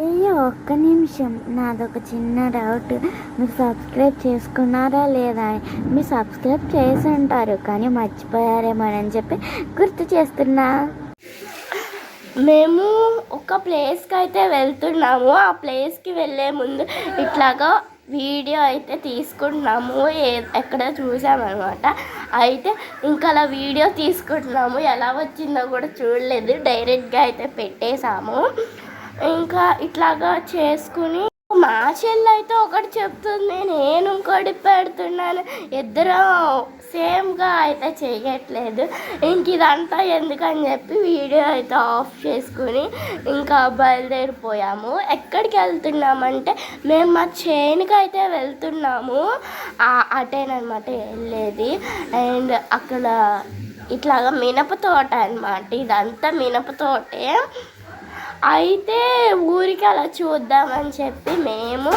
అయ్యో ఒక్క నిమిషం. నాదొక చిన్న డౌట్ మీరు సబ్స్క్రైబ్ చేసుకున్నారా లేదా? మీరు సబ్స్క్రైబ్ చేసి ఉంటారు కానీ మర్చిపోయారేమోనని చెప్పి గుర్తు చేస్తున్నా. మేము ఒక ప్లేస్కి అయితే వెళ్తున్నాము. ఆ ప్లేస్కి వెళ్ళే ముందు ఇట్లాగా వీడియో అయితే తీసుకుంటున్నాము. ఏ ఎక్కడ చూసామన్నమాట. అయితే ఇంకా అలా వీడియో తీసుకుంటున్నాము. ఎలా వచ్చిందో కూడా చూడలేదు. డైరెక్ట్గా అయితే పెట్టేశాము. ఇంకా ఇట్లాగా చేసుకుని మా చెల్లి అయితే ఒకటి చెప్తుంది నేను ఇంకోటి పెడుతున్నాను. ఇద్దరు సేమ్గా అయితే చేయట్లేదు. ఇంక ఇదంతా ఎందుకని చెప్పి వీడియో అయితే ఆఫ్ చేసుకుని ఇంకా బయలుదేరిపోయాము. ఎక్కడికి వెళ్తున్నామంటే మేము మా చేనుకి అయితే వెళ్తున్నాము. అటేనమాట వెళ్ళేది. అండ్ అక్కడ ఇట్లాగా మినప తోట అనమాట ఇదంతా మినప తోటే. అయితే ఊరికి అలా చూద్దామని చెప్పి మేము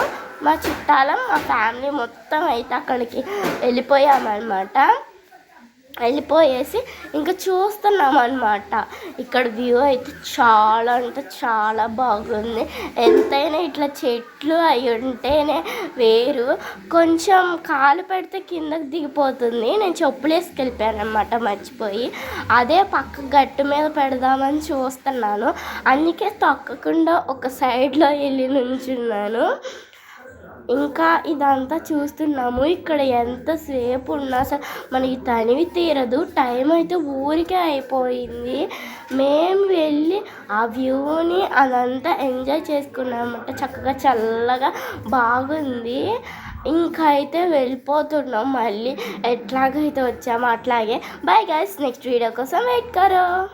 మా చుట్టాలం మా ఫ్యామిలీ మొత్తం అయితే అక్కడికి వెళ్ళిపోయామన్నమాట. వెళ్ళిపోయేసి ఇంకా చూస్తున్నాం అనమాట ఇక్కడ వ్యూ అయితే చాలా అంటే చాలా బాగుంది. ఎంతైనా ఇట్లా చెట్లు అయి ఉంటేనే వేరు. కొంచెం కాలు పెడితే కిందకు దిగిపోతుంది. నేను చెప్పులు వేసుకెళ్ళిపోయాను అనమాట మర్చిపోయి. అదే పక్క గట్టు మీద పెడదామని చూస్తున్నాను. అందుకే తొక్కకుండా ఒక సైడ్లో వెళ్ళి నుంచున్నాను. ఇంకా ఇదంతా చూస్తున్నాము. ఇక్కడ ఎంతసేపు ఉన్నా సరే మనకి తనివి తీరదు. టైం అయితే ఊరికే అయిపోయింది. మేము వెళ్ళి ఆ వ్యూని అదంతా ఎంజాయ్ చేసుకున్నామంటే. చక్కగా చల్లగా బాగుంది. ఇంకా అయితే వెళ్ళిపోతున్నాం. మళ్ళీ ఎట్లాగైతే వచ్చామో అట్లాగే. బాయ్ గైస్ నెక్స్ట్ వీడియో కోసం వెయిట్ కరో.